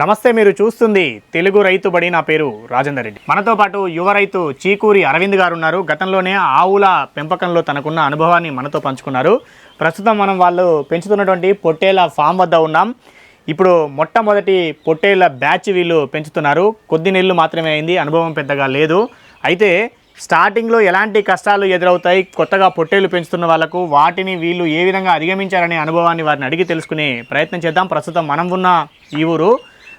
నమస్తే మీరు చూస్తుంది తెలుగు రైతు బడి. నా పేరు రాజేందర్ రెడ్డి. మనతో పాటు యువ రైతు చీకూరి అరవింద్ గారు ఉన్నారు గతంలోనే ఆవుల పెంపకంలో తనకున్న అనుభవాన్ని మనతో పంచుకున్నారు. ప్రస్తుతం మనం వాళ్ళు పెంచుతున్నటువంటి పొట్టేల ఫామ్ వద్ద ఉన్నాం. ఇప్పుడు మొట్టమొదటి పొట్టేళ్ళ బ్యాచ్ వీళ్ళు పెంచుతున్నారు. కొద్ది నెలలు మాత్రమే అయింది అనుభవం పెద్దగా లేదు. అయితే స్టార్టింగ్లో ఎలాంటి కష్టాలు ఎదురవుతాయి? కొత్తగా పొట్టేలు పెంచుతున్న వాళ్ళకు వాటిని వీళ్ళు ఏ విధంగా అధిగమించారనే అనుభవాన్ని వారిని అడిగి తెలుసుకునే ప్రయత్నం చేద్దాం. ప్రస్తుతం మనం ఉన్న ఈ ఊరు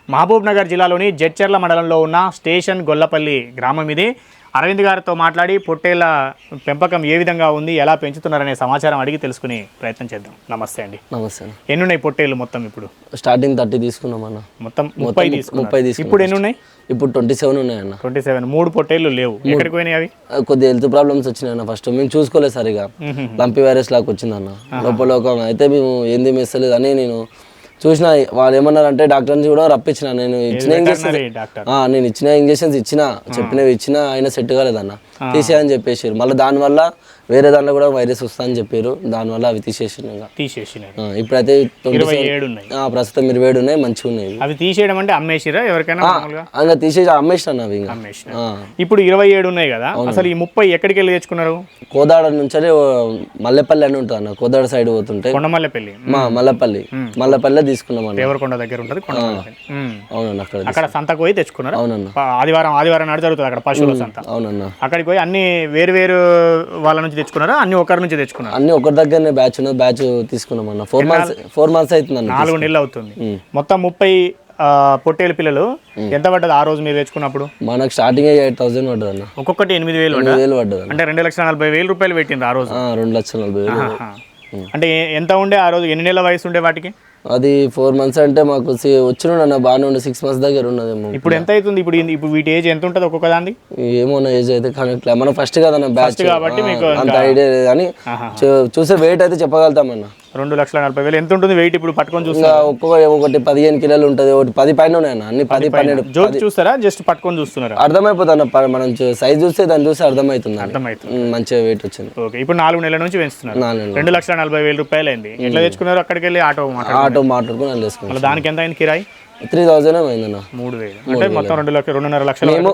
మహబూబ్ నగర్ జిల్లాలోని జడ్చర్ల మండలంలో ఉన్న స్టేషన్ గొల్లపల్లి గ్రామం ఇది. అరవింద్ గారితో మాట్లాడి పొట్టేళ్ళ పెంపకం ఏ విధంగా ఉంది ఎలా పెంచుతున్నారనే సమాచారం అడిగి తెలుసుకునే ప్రయత్నం చేద్దాం. నమస్తే అండి. నమస్తే. ఎన్ని ఉన్నాయి పొట్టేళ్ళు మొత్తం ఇప్పుడు? స్టార్టింగ్ థర్టీ తీసుకున్నాం అన్న మొత్తం ముప్పై ముప్పై ఇప్పుడు ఎన్ని ఉన్నాయి ఇప్పుడు ట్వంటీ సెవెన్ ఉన్నాయన్న. Twenty seven. మూడు పొట్టేళ్ళు లేవు. ఎక్కడికి పోయినాయి అవి? ఆ, కొద్దిగా హెల్త్ ప్రాబ్లమ్స్ వచ్చినాయి అన్న ఫస్ట్. మేము చూసుకోలేదు సరిగా. లంపి వైరస్ లాగా వచ్చిందన్న. లోపల అయితే మేము ఏంది మెస్సలేదు అని నేను చూసిన వాళ్ళు ఏమన్నారంటే డాక్టర్ నుంచి కూడా రప్పించిన నేను ఇచ్చిన ఇంజక్షన్స్ నేను ఇచ్చిన ఇంజక్షన్స్ ఇచ్చిన చెప్పినవి ఇచ్చిన అయినా సెట్ కాలేదన్న. తీసేయని చెప్పేసారు మళ్ళీ దానివల్ల వేరే దాంట్లో కూడా వైరస్ వస్తా అని చెప్పారు. దానివల్ల అవి తీసేసినాయి ఆ, ఇప్పుడైతే 27 ఇరవై ఏడు ఉన్నాయి ఆ, ప్రస్తుతం ఇరవై ఏడు ఉన్నాయి మంచిగా ఉన్నాయి. అవి తీసేయడం అంటే అమ్మేసిరా ఎవరికైనా తీసేసి అమ్మేసిన అవి. ఇప్పుడు ఇరవై ఏడు ఉన్నాయి కదా అసలు ఈ ముప్పై ఎక్కడికి వెళ్ళి తెచ్చుకున్నారు? కోదాడ నుంచి మల్లెపల్లి అని ఉంటుంది అన్న కోదాడ సైడ్ పోతుంటే. కొండమల్లెపల్లి మా మల్లెపల్లి. మల్లెపల్లి తీసుకున్నాం దేవరకొండ దగ్గర ఉంటుంది. అవునన్న అక్కడ అక్కడ సంతకు పోయి తెచ్చుకున్నారు? అవునన్న. ఆదివారం ఆదివారం నాడు జరుగుతుంది అక్కడ పశువుల సంత. అవునన్న. అక్కడికి పోయి అన్ని వేరు వేరు వాళ్ళ నుంచి తెచ్చుకున్నారా? అన్ని ఒకరి నుంచి తెచ్చుకున్నారు? అన్ని ఒకరి దగ్గరనే బ్యాచ్ బ్యాచ్ తీసుకున్నాం అన్న ఫోర్ మంత్స్ ఫోర్ మంత్స్ అవుతుంది నాలుగు నెలలు అవుతుంది. మొత్తం ముప్పై పొట్టేలు పిల్లలు ఎంత పడ్డది ఆ రోజు మీరు తెచ్చుకున్నప్పుడు? మనకు స్టార్టింగ్ ఎయిట్ థౌసండ్ పడ్డది అన్న ఒక్కొక్కటి ఎనిమిది వేలు వేలు పడ్డది అంటే రెండు లక్షల నలభై వేలు రూపాయలు పెట్టిండ్రు ఆ రోజు. రెండు లక్షల నలభై వేలు. అంటే ఎంత ఉండే ఆ రోజు? ఎన్ని నెలల వయసు ఉండే వాటికి? అది ఫోర్ మంత్స్ అంటే మాకు వచ్చిన అన్న బాగానే ఉండే సిక్స్ మంత్స్ దగ్గర ఉన్నదేమో. ఇప్పుడు ఎంత అవుతుంది? ఇప్పుడు ఇప్పుడు వీటి ఏజ్ ఎంత ఉంటుంది ఒక్కొక్క దానికి? ఏమో ఏజ్ అయితే కానీ ఇట్లా మనం ఫస్ట్ కదన్న బ్యాచ్ కాబట్టి మీకు అంత ఐడియా లేదు కానీ చూసే వెయిట్ అయితే చెప్పగలుగుతామన్న రెండు లక్షల నలభై వేలు. ఎంత ఉంటుంది వెయిట్ ఇప్పుడు పట్టుకొని చూస్తే ఒక్కొక్క ఒకటి పదిహేను కిలోలు ఉంటుంది. ఒకటి పది పైన ఉన్నాయన్న. అన్ని పది పన్నెండు జోక్ చూస్తారా? జస్ట్ పట్టుకొని చూస్తున్నారా? అర్థమైపోతుంది మనం సైజ్ చూస్తే దాన్ని చూస్తే అర్థమవుతుంది. అర్థమవుతుంది. మంచిగా వెయిట్ వచ్చింది. ఓకే ఇప్పుడు నాలుగు నెలల నుంచి పెంచుతున్నారు. రెండు లక్షల నలభై వేల రూపాయలు అయింది ఎట్లా తెచ్చుకున్నారు? అక్కడికి వెళ్ళి ఆటో ఆటో మాట్లాడుకుని దానికి ఎంత అయింది కిరాయి? త్రీ థౌజండ్ అయిందన్న. మూడు వేలు. అంటే మొత్తం రెండు లక్షల రెండున్నర లక్షల మేము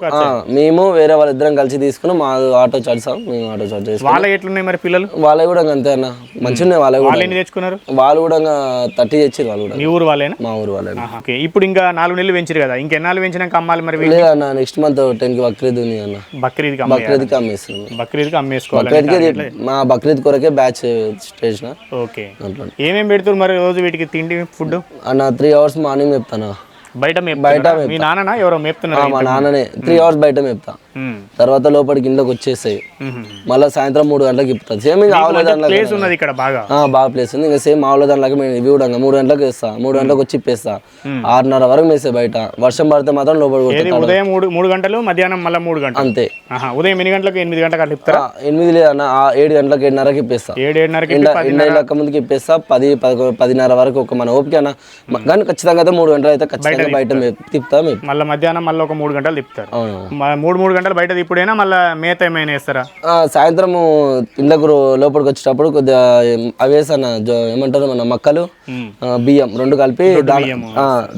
మేము వేరే వాళ్ళ ఇద్దరం కలిసి తీసుకున్నాం మా ఆటో చార్జ్ మేము ఆటో చార్జ్ చేసుకున్నాం. వాళ్ళ ఎట్లున్నాయి మరి పిల్లలు? వాళ్ళవి కూడా అంతే అన్న. మంచిగా ఉన్నాయి వాళ్ళవి కూడా. వాళ్ళు ఎన్ని తెచ్చుకున్నారు? వాళ్ళు కూడా థర్టీ తెచ్చారు వాళ్ళు కూడా. మీ ఊరు వాళ్ళేనా? మా ఊరు వాళ్ళే ఆహా. ఓకే. ఇప్పుడు ఇంకా నాలుగు నెలలు పెంచారు కదా ఇంకెన్నాళ్ళు పెంచినాక అమ్మాలి మరి వీళ్ళు? లేదన్న నెక్స్ట్ మంత్ టెన్కి బక్రీద్ ఉంది అన్న. బక్రీద్కి అమ్మాలి బక్రీద్కి అమ్మేస్తున్నాం బక్రీద్కి అమ్మేసుకోవాలి బక్రీద్కి మా బక్రీద్ కొరకే బ్యాచ్ స్టేషన్ ఓకే. ఏమేమి పెడుతున్నారు మరి రోజు వీటికి తిండి ఫుడ్ అన్న త్రీ అవర్స్ మార్నింగ్ చెప్తాను. బయట? మీ నాన్ననా? ఎవరో మేపుతున్నారా మా నాన్ననే. త్రీ అవర్స్ బయట మేపుతా. తర్వాత లోపలికి ఇంట్లోకి వచ్చేస్తాయి ఉహు. మళ్ళీ సాయంత్రం మూడు గంటలకు ఇప్పుతుంది సేమ్ ఇంకా ఆవుల ప్లేస్ ఉన్నది ఇక్కడ బాగా? బాగా ప్లేస్ ఉంది. ఇంకా సేమ్ ఆవుల దాంట్లో మేము ఇవి కూడా మూడు గంటలకు వేస్తా. మూడు గంటలకు వచ్చి ఇప్పేస్తా. ఆరున్నర వరకు మేసే బయట. వర్షం పడితే మాత్రం కొడతా ఉదయం మూడు మూడు గంటలు మధ్యాహ్నం మళ్ళీ మూడు గంటలు? అంతే. ఉదయం ఎన్ని గంటలకు ఎనిమిది గంటలకు అట్లా ఎనిమిది లేదన్న ఏడు గంటలకు ఏడున్నరకి ఇప్పేస్తా. ఏడు ఏడున్నరకి ఎండ లెక్క ముందుకి ఇప్పేస్తా. పది పదిన్నర వరకు ఒక మన ఓపిక అన్న. కానీ ఖచ్చితంగా అయితే మూడు గంటలు అయితే ఖచ్చితంగా బయట తిప్పుతా మళ్ళీ మధ్యాహ్నం మళ్ళీ ఒక మూడు గంటలు తిప్పుతారు. మూడు మూడు గంటలు బయట తిప్పుడైనా మళ్ళీ మేత ఏమైనా వేస్తారా? సాయంత్రం రో- లోపలికి వచ్చేటప్పుడు కొద్దిగా ఏం- అవి వేసాను జో- ఏమంటారు మన మక్కలు బియ్యం రెండు కలిపి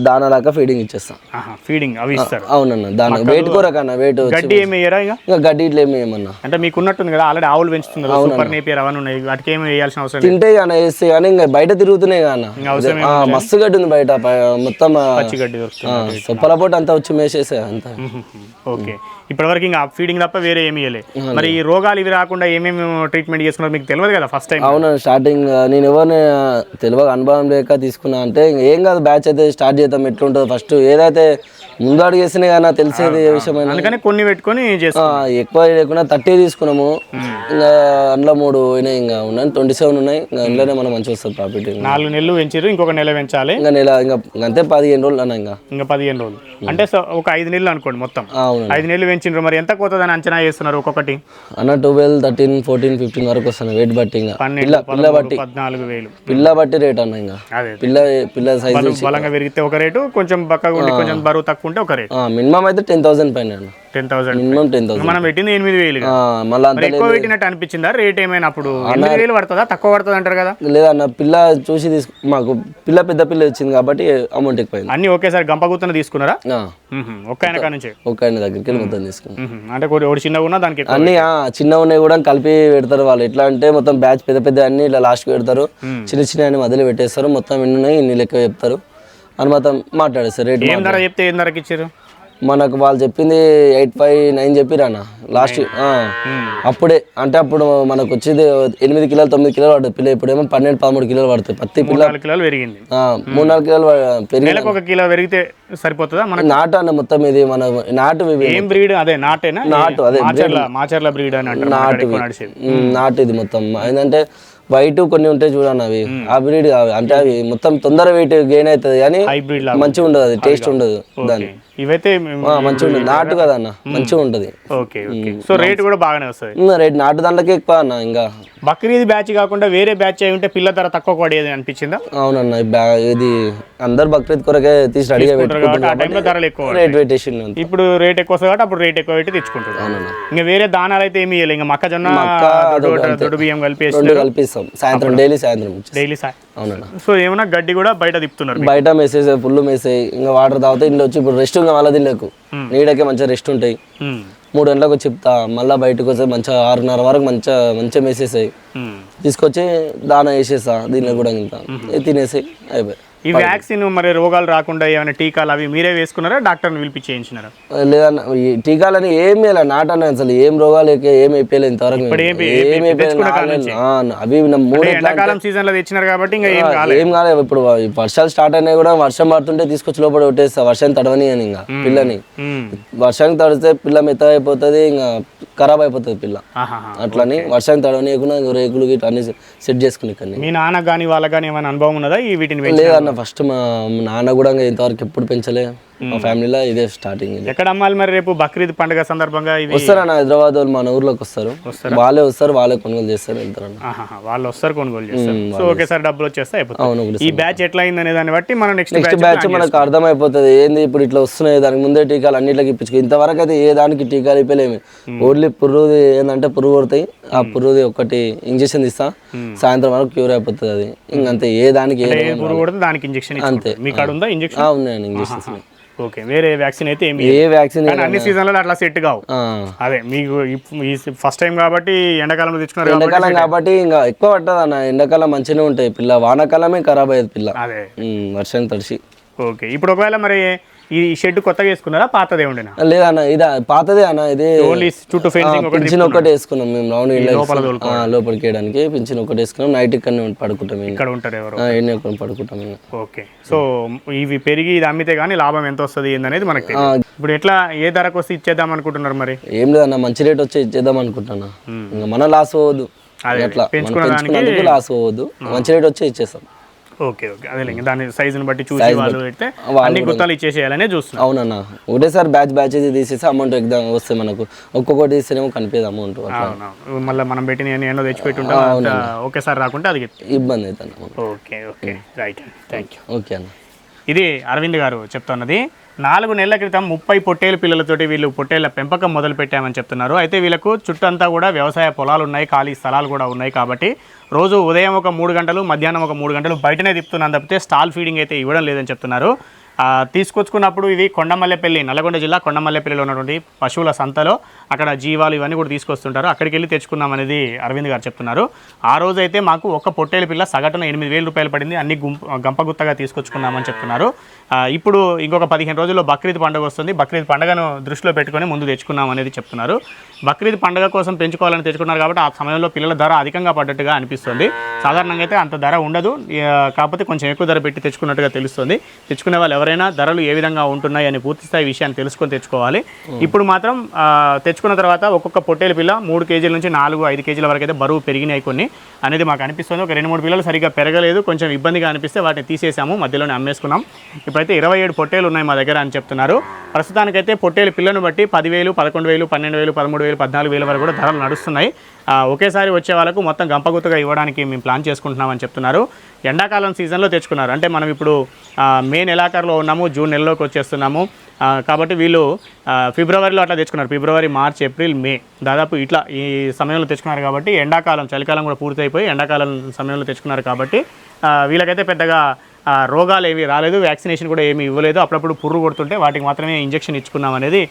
దాన- లాగా ఫీడింగ్ ఇచ్చేస్తాం. ఫీడింగ్ అవి ఇస్తారు? అవునన్న దాని వెయిట్ కూరకన్నా వెయిట్ గడ్డి ఏమి వేయరా ఇక? గడ్డి ఇట్లా ఏమి ఏమన్నా అంటే మీకు ఉన్నట్టుంది కదా ఆల్రెడీ ఆవులు పెంచుతున్నారు సూపర్ నేపియర్ అవన్నీ ఉన్నాయి వాటికి ఏమి వేయాల్సిన అవసరం తింటే కానీ వేస్తే కానీ ఇంకా బయట తిరుగుతున్నాయి కానీ మస్తు గడ్డి ఉంది బయట మొత్తం పచ్చి గడ్డి అంతా వచ్చి మేసేసే అంత. ఓకే. ఇప్పటివరకు ఇంకా ఫీడింగ్ తప్ప వేరే ఏమి ఇవ్వలే మరి ఈ రోగాలు ఇవి రాకుండా ఏమేమి ట్రీట్మెంట్ చేసుకున్నారు మీకు తెలియదు కదా ఫస్ట్ టైం అవును స్టార్టింగ్ నేను ఎవరిని తెలియక అనుభవం లేక తీసుకున్నా అంటే ఏం కాదు బ్యాచ్ అయితే స్టార్ట్ చేద్దాం ఎట్లుంటుందో ఫస్ట్ ఏదైతే ముందు అడుగు వేసినా కానీ తెలిసేది ఏ విషయమైనా. అందుకని కొన్ని పెట్టుకొని ఎక్కువ లేకుండా థర్టీ తీసుకున్నాము. ఇంకా అందులో మూడు పోయినాయి ఇంకా ఉన్నాయి ట్వంటీ సెవెన్ ఉన్నాయి. ఇంకా అందులోనే మనం మంచిగా వస్తుంది ప్రాఫిట్ నాలుగు నెలలు పెంచారు ఇంకొక నెల పెంచాలి. ఇంకా నెల ఇంకా అంతే పదిహేను రోజులు అన్న ఇంకా. ఇంకా పదిహేను రోజులు. అంటే ఒక ఐదు నెలలు అనుకోండి మొత్తం. ఐదు నెలలు పెంచిండ్రు మరి ఎంత పోతుందని అంచనా చేస్తున్నారు ఒక్కొక్కటి? అన్న ట్వెల్వ్ థర్టీన్ ఫోర్టీన్ ఫిఫ్టీన్ వరకు వస్తాను వెయిట్ బట్టి ఇంకా. పిల్ల బట్టి. పద్నాలుగు వేలు. పిల్ల బట్టి రేట్ అన్న ఇంకా. పిల్ల పిల్ల సైజ్ బలం బలంగా పెరిగితే ఒక రేటు కొంచెం బక్కగా ఉండి కొంచెం బరువు తక్కువ ఉంటే ఒక రేటు. మినిమం అయితే టెన్ థౌసండ్ పైన అన్న. Ten thousand. Minimum ten thousand. మనం పెట్టింది ఎనిమిది వేలు మళ్ళీ ఎక్కువ పెట్టినట్టు అనిపించిందా? రేట్ ఏమైనా అప్పుడు ఎనిమిది వేలు పడుతుందా? తక్కువ పడుతుంది అంటారు కదా? లేదన్న పిల్ల చూసి తీసుకు మాకు పిల్ల పెద్ద పిల్ల వచ్చింది కాబట్టి అమౌంట్ ఎక్కువైంది. అన్ని ఒకేసారి గంపగుత్తన తీసుకున్నారా? ఆ, మ్మ్. ఒక్క ఆయన నుంచి. దగ్గరికి వెళ్ళి మొత్తం తీసుకున్నాం. అంటే ఒకటి చిన్నగా ఉన్నా దానికి ఎక్కువ అన్ని చిన్న ఉన్నాయి కూడా కలిపి పెడతారు వాళ్ళు. ఎట్లా అంటే మొత్తం బ్యాచ్ పెద్ద పెద్ద అన్ని ఇట్లా లాస్ట్కి పెడతారు. చిన్న చిన్న అన్ని మధ్యలో పెట్టేస్తారు. మొత్తం ఎన్ని ఉన్నాయి ఇన్ని లెక్క చెప్తారు. అని మొత్తం మాట్లాడేస్తారు. రేట్ ఏం ధర చెప్తే ఏం ధరకి ఇచ్చారు మనకు వాళ్ళు చెప్పింది ఎయిట్ ఫైవ్ నైన్ చెప్పిరన్న లాస్ట్ అప్పుడే అంటే అప్పుడు మనకు వచ్చేది ఎనిమిది కిలోలు తొమ్మిది కిలోలు పడుతుంది పిల్ల. ఇప్పుడేమో పన్నెండు పదమూడు కిలోలు పడుతుంది. పత్తి పిల్ల కిలోలు పెరిగింది. మూడు నాలుగు కిలోలు పెరిగి ఒక కిలో పెరిగితే సరిపోతుందా? మనకి నాటు అన్న మొత్తం ఇది మన నాటు. ఏం బ్రీడ్? అదే నాటేనా? నాటు, అదే మాచర్ల బ్రీడ్. అని మన ఉమ్, నాటు ఇది మొత్తం. ఏంటంటే వైట్ కొన్ని ఉంటాయి చూడండి అవి. ఆ బ్రీడ్ అంటే అవి మొత్తం తొందర వెయిట్ గెయిన్ అవుతుంది కానీ మంచిగా ఉండదు అది టేస్ట్ ఉండదు దాని. ఇవైతే మంచిగా ఉంటుంది నాటు కదా అన్న. మంచిగా ఉంటుంది. Okay okay. సో రేట్ కూడా బాగానే వస్తుంది. రేట్ నాటు దాంట్లోకి ఎక్కువ అన్న ఇంకా. బక్రీద్ బ్యాచ్ కాకుండా వేరే బ్యాచ్ అయి ఉంటే పిల్ల ధర తక్కువ పడేది అనిపించిందా? అవునన్న ఇది అందరు బక్రీద్ కొరకే తీసి రెడీగా టైంలో ధరలు ఎక్కువ రేట్ పెట్టేసి ఉంది. ఇప్పుడు రేట్ ఎక్కువ వస్తుంది కాబట్టి అప్పుడు రేట్ ఎక్కువ పెట్టి తెచ్చుకుంటారు. అవునన్న. ఇంకా వేరే దానాలు అయితే ఏమి ఇవ్వలేదు ఇంకా మొక్కజొన్న దొడ్డు- బియ్యం కలిపేసి రెండు కల్పిస్తాం. సాయంత్రం డైలీ సాయంత్రం. డైలీ సార్ అవునన్న. సో ఏమన్నా గడ్డి కూడా బయట తిప్పుతున్నారు బయట మెసేజ్ ఫుల్ మెసేజ్ ఇంకా వాటర్ తాగితే ఇంట్లో వచ్చి ఇప్పుడు రెస్ట్ ఇంకా మళ్ళీ తినలేకు నీడకే మంచిగా రెస్ట్ ఉంటాయి. మ్మ్. మూడు గంటలకు చెప్తా మళ్ళీ బయటకు వస్తే మంచిగా ఆరున్నర వరకు మంచిగా మంచిగా మెసేజ్ అయ్యి మ్మ్. తీసుకొచ్చి దానా వేసేస్తా దీనిలో కూడా ఇంత తినేసి అయిపోయి. ఈ వ్యాక్సిన్ మరి రోగాలు రాకుండా ఏమైనా టీకాలు అవి మీరే వేసుకున్నారా? డాక్టర్ని పిలిపించి చేయించినారా లేదన్న ఈ టీకాలని ఏం వేయాలి? నాటన్న అసలు ఏం రోగాలు ఏం అయిపోయలేదు ఇంతవరకు. ఏం- అవి మూడు సీజన్లో తెచ్చినారు కాబట్టి ఇంకా ఏం ఆ, ఏం కాలేదు ఇప్పుడు వర్షాలు స్టార్ట్ అయినాయి కూడా వర్షం పడుతుంటే తీసుకొచ్చి లోపల కొట్టేస్తా. వర్షం తడవని అని ఇంకా పిల్లని. వర్షానికి తడిస్తే పిల్ల మెత్త అయిపోతుంది ఇంకా ఖరాబ్ అయిపోతుంది పిల్ల. అట్లని వర్షానికి తడవనియకుండా ఇంకా రేకులు గిట్ల అన్ని సెట్ చేసుకుని ఇక్కడ మీ నాన్న కానీ వాళ్ళకి కానీ ఏమైనా అనుభవం ఉన్నదా? ఈ వీటిని లేదన్న ఫస్ట్ మా నాన్న కూడా ఇంతవరకు ఎప్పుడు పెంచలే. మా ఫ్యామిలీలో ఇదే స్టార్టింగ్ ఇది. ఎక్కడ అమ్మాలి మరి రేపు బక్రీద్ పండుగ సందర్భంగా ఇవి? వస్తారన్న హైదరాబాద్ వాళ్ళు మన ఊర్లోకి వస్తారు. వాళ్ళే వస్తారు వాళ్ళే కొనుగోలు చేస్తారు వెళ్తారన్న. వాళ్ళు వస్తారు కొనుగోలు చేస్తారు. సో ఒకేసారి డబ్బులు వచ్చేస్తే అయిపోతుంది ఈ బ్యాచ్ ఎట్లా అయిందనే దాన్ని బట్టి మనం నెక్స్ట్ నెక్స్ట్ బ్యాచ్ మనకు అర్థమైపోతుంది. ఏంది ఇప్పుడు ఇట్లా వస్తున్నాయి దానికి ముందే టీకాలు అన్నిట్లకి ఇప్పించుకో. ఇంతవరకు అయితే ఏ దానికి టీకాలు ఇప్పలేము. ఓన్లీ పురుగుది ఏంటంటే పురుగు పడతాయి ఆ పురుగుది ఒకటి ఇంజెక్షన్ ఇస్తా సాయంత్రం వరకు క్యూర్ అయిపోతుంది అది. ఇంకంతే ఏ దానికి ఏ పురుగు దానికి ఇంజెక్షన్ ఇచ్చుకుంటారు. మీ కాడ ఉందా ఇంజెక్షన్? ఉన్నాయండి ఇంజెక్షన్స్. ఓకే వేరే వ్యాక్సిన్ అయితే ఏమి ఏ వ్యాక్సిన్ అన్ని సీజన్లలో అట్లా సెట్ కావు. అదే మీకు ఫస్ట్ టైం కాబట్టి ఎండాకాలంలో తెచ్చుకున్నారు ఎండాకాలం కాబట్టి ఇంకా ఎక్కువ పట్టదు అన్న ఎండాకాలం మంచిగానే ఉంటాయి పిల్ల వానాకాలమే ఖరాబ్ అయ్యేది పిల్ల. అదే. వర్షం తడిసి. ఓకే ఇప్పుడు ఒకవేళ మరి ఈ షెడ్ కొత్తగా వేసుకున్నారా? పాతదే ఉండేనా? లేదన్న ఇది పాతదే అన్న ఇది ఓన్లీ చుట్టూ ఫెన్సింగ్ ఒకటి పింఛన్ ఒకటి వేసుకున్నాం మేము రౌండ్ లోపలికి వేయడానికి పింఛన్ ఒకటి వేసుకున్నాం. నైట్ ఇక్కడ పడుకుంటాం ఇంకా ఇక్కడ ఉంటారు ఎవరు? ఎన్ని పడుకుంటాం ఓకే. సో ఇవి పెరిగి ఇది అమ్మితే కానీ లాభం ఎంత వస్తుంది ఏందనేది మనకు ఇప్పుడు ఎట్లా ఏ ధరకు వస్తే ఇచ్చేద్దాం అనుకుంటున్నారు మరి? ఏం లేదన్న మంచి రేట్ వచ్చి ఇచ్చేద్దాం అనుకుంటున్నా. ఇంకా మన లాస్ పోవద్దు. అదే, అట్లా పెంచుకున్నందుకు లాస్ పోవద్దు. మంచి రేట్ వచ్చి ఇచ్చేస్తాం. Okay okay. అదే ఇంకా దాని సైజుని బట్టి చూసి వాళ్ళు పెడితే అన్ని గుత్తాలు ఇచ్చేసేయాలనే చూస్తున్నాం. అవునన్నా. ఒకటేసారి బ్యాచ్ బ్యాచ్ తీసేసి అమౌంట్ ఎగ్జామ్ వస్తే మనకు. ఒక్కొక్కటి తీస్తేనేమో కనిపించదు అమౌంట్ మళ్ళీ మనం పెట్టిన ఎన్నో తెచ్చిపెట్టి ఉంటాం ఒకేసారి రాకుంటే అది ఇబ్బంది అవుతుంది okay okay. Right. Thank you okay అన్న. ఇది అరవింద్ గారు చెప్తున్నది. నాలుగు నెలల క్రితం ముప్పై పొట్టేలు పిల్లలతోటి వీళ్ళు పొట్టేళ్ళ పెంపకం మొదలు పెట్టామని చెప్తున్నారు. అయితే వీళ్ళకు చుట్టంతా కూడా వ్యవసాయ పొలాలు ఉన్నాయి ఖాళీ స్థలాలు కూడా ఉన్నాయి కాబట్టి రోజు ఉదయం ఒక మూడు గంటలు మధ్యాహ్నం ఒక మూడు గంటలు బయటనే తిప్పుతున్నాను తప్పితే స్టాల్ ఫీడింగ్ అయితే ఇవ్వడం లేదని చెప్తున్నారు. తీసుకొచ్చుకున్నప్పుడు ఇది కొండమల్లెపల్లి నల్గొండ జిల్లా కొండమల్లెపల్లిలో ఉన్నటువంటి పశువుల సంతలో అక్కడ జీవాలు ఇవన్నీ కూడా తీసుకొస్తుంటారు. అక్కడికి వెళ్ళి తెచ్చుకున్నాం అనేది అరవింద్ గారు చెప్తున్నారు. ఆ రోజు అయితే మాకు ఒక పొట్టేలు పిల్ల సగటున ఎనిమిది వేల రూపాయలు పడింది. అన్ని గుంపు గంపగుత్తగా తీసుకొచ్చుకున్నామని చెప్తున్నారు. ఇప్పుడు ఇంకొక పదిహేను రోజుల్లో బక్రీద్ పండుగ వస్తుంది. బక్రీద్ పండుగను దృష్టిలో పెట్టుకొని ముందు తెచ్చుకున్నాం అనేది చెప్తున్నారు. బక్రీద్ పండుగ కోసం పెంచుకోవాలని తెచ్చుకున్నారు కాబట్టి ఆ సమయంలో పిల్లల ధర అధికంగా పడ్డట్టుగా అనిపిస్తుంది. సాధారణంగా అయితే అంత ధర ఉండదు. కాకపోతే కొంచెం ఎక్కువ ధర పెట్టి తెచ్చుకున్నట్టుగా తెలుస్తుంది. తెచ్చుకునే వాళ్ళు ఎవరైనా ధరలు ఏ విధంగా ఉంటున్నాయి అని పూర్తి స్థాయి విషయాన్ని తెలుసుకొని తెచ్చుకోవాలి. ఇప్పుడు మాత్రం తెచ్చుకున్న తర్వాత ఒక్కొక్క పొట్టేలు పిల్ల మూడు కేజీల నుంచి నాలుగు ఐదు కేజీల వరకు అయితే బరువు పెరిగినాయి కొన్ని అనేది మాకు అనిపిస్తుంది. ఒక రెండు మూడు పిల్లలు సరిగ్గా పెరగలేదు. కొంచెం ఇబ్బందిగా అనిపిస్తే వాటిని తీసేసాము. మధ్యలోనే అమ్మేసుకున్నాం. ఇప్పుడైతే ఇరవై ఏడు పొట్టేలు ఉన్నాయి మా దగ్గర అని చెప్తున్నారు. ప్రస్తుతానికైతే పొట్టేలు పిల్లను బట్టి పదివేలు పదకొండు వేలు పన్నెండు వేలు పదమూడు వేలు పద్నాలుగు వేల వరకు కూడా ధరలు నడుస్తున్నాయి. ఒకేసారి వచ్చే వాళ్ళకు మొత్తం గంపగుత్తగా ఇవ్వడానికి మేము ప్లాన్ చేసుకుంటున్నామని చెప్తున్నారు. ఎండాకాలం సీజన్లో తెచ్చుకున్నారు. అంటే మనం ఇప్పుడు మే నెలాఖరులో ఉన్నాము జూన్ నెలలోకి వచ్చేస్తున్నాము. కాబట్టి వీళ్ళు ఫిబ్రవరిలో అట్లా తెచ్చుకున్నారు. ఫిబ్రవరి మార్చ్ ఏప్రిల్ మే దాదాపు ఇట్లా ఈ సమయంలో తెచ్చుకున్నారు కాబట్టి ఎండాకాలం చలికాలం కూడా పూర్తయిపోయి ఎండాకాలం సమయంలో తెచ్చుకున్నారు కాబట్టి వీళ్ళకైతే పెద్దగా రోగాలు ఏవి రాలేదు వ్యాక్సినేషన్ కూడా ఏమీ ఇవ్వలేదు. అప్పుడప్పుడు పుర్రు కొడుతుంటే వాటికి మాత్రమే ఇంజెక్షన్ ఇచ్చుకున్నాం అనేది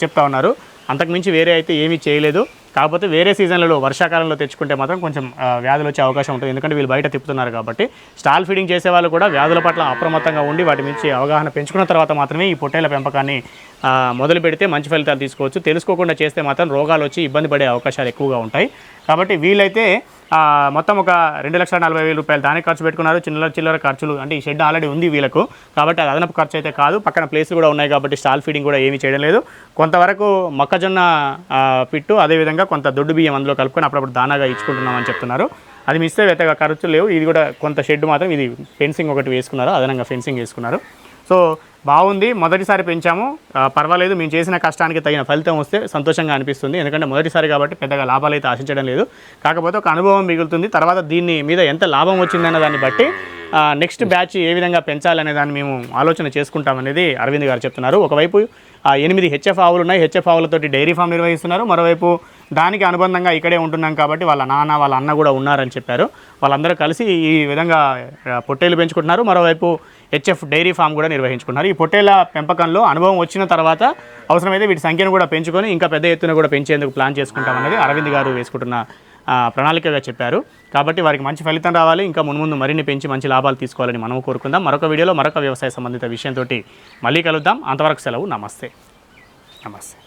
చెప్తా ఉన్నారు. అంతకుమించి వేరే అయితే ఏమీ చేయలేదు. కాకపోతే వేరే సీజన్లలో వర్షాకాలంలో తెచ్చుకుంటే మాత్రం కొంచెం వ్యాధులు వచ్చే అవకాశం ఉంటుంది. ఎందుకంటే వీళ్ళు బయట తిప్పుతున్నారు కాబట్టి స్టాల్ ఫీడింగ్ చేసే వాళ్ళు కూడా వ్యాధుల పట్ల అప్రమత్తంగా ఉండి వాటి నుంచి అవగాహన పెంచుకున్న తర్వాత మాత్రమే ఈ పొట్టేళ్ళ పెంపకాన్ని మొదలు పెడితే మంచి ఫలితాలు తీసుకోవచ్చు. తెలుసుకోకుండా చేస్తే మాత్రం రోగాలు వచ్చి ఇబ్బంది పడే అవకాశాలు ఎక్కువగా ఉంటాయి. కాబట్టి వీళ్ళైతే మొత్తం ఒక రెండు లక్షల నలభై వేల రూపాయలు దానికి ఖర్చు పెట్టుకున్నారు. చిల్లర చిల్లర ఖర్చులు అంటే ఈ షెడ్ ఆల్రెడీ ఉంది వీళ్ళకు. కాబట్టి అది అదనపు ఖర్చు అయితే కాదు. పక్కన ప్లేస్లు కూడా ఉన్నాయి కాబట్టి స్టాల్ ఫీడింగ్ కూడా ఏమీ చేయడం లేదు. కొంతవరకు మొక్కజొన్న పిట్టు అదేవిధంగా కొంత దొడ్డు బియ్యం అందులో కలుపుకొని అప్పుడప్పుడు దానాగా ఇచ్చుకుంటున్నామని చెప్తున్నారు. అది మిస్తే అయితే ఖర్చులు లేవు. ఇది కూడా కొంత షెడ్ మాత్రం ఇది ఫెన్సింగ్ ఒకటి వేసుకున్నారు. అదనంగా ఫెన్సింగ్ వేసుకున్నారు. సో బాగుంది. మొదటిసారి పెంచాము. పర్వాలేదు మేము చేసిన కష్టానికి తగిన ఫలితం వస్తే సంతోషంగా అనిపిస్తుంది. ఎందుకంటే మొదటిసారి కాబట్టి పెద్దగా లాభాలు అయితే ఆశించడం లేదు. కాకపోతే ఒక అనుభవం మిగులుతుంది. తర్వాత దీన్ని మీద ఎంత లాభం వచ్చిందన్న దాన్ని బట్టి నెక్స్ట్ బ్యాచ్ ఏ విధంగా పెంచాలనే దాన్ని మేము ఆలోచన చేసుకుంటామనేది అరవింద్ గారు చెప్తున్నారు. ఒకవైపు ఎనిమిది హెచ్ఎఫ్ ఆవులు ఉన్నాయి. హెచ్ఎఫ్ ఆవులతోటి డైరీ ఫామ్ నిర్వహిస్తున్నారు. మరోవైపు దానికి అనుబంధంగా ఇక్కడే ఉంటున్నాం కాబట్టి వాళ్ళ నాన్న వాళ్ళ అన్న కూడా ఉన్నారని చెప్పారు. వాళ్ళందరూ కలిసి ఈ విధంగా పొట్టేలు పెంచుకుంటున్నారు. మరోవైపు హెచ్ఎఫ్ డైరీ ఫామ్ కూడా నిర్వహించుకుంటున్నారు. ఈ పొట్టేళ్ళ పెంపకంలో అనుభవం వచ్చిన తర్వాత అవసరమైతే వీటి సంఖ్యను కూడా పెంచుకొని ఇంకా పెద్ద ఎత్తున కూడా పెంచేందుకు ప్లాన్ చేసుకుంటామనేది అరవింద్ గారు వేసుకుంటున్న ప్రణాళికగా చెప్పారు. కాబట్టి వారికి మంచి ఫలితం రావాలి. ఇంకా మున్ముందు మరిన్ని పెంచి మంచి లాభాలు తీసుకోవాలని మనం కోరుకుందాం. మరొక వీడియోలో మరొక వ్యవసాయ సంబంధిత విషయంతో మళ్ళీ కలుద్దాం. అంతవరకు సెలవు. నమస్తే. నమస్తే.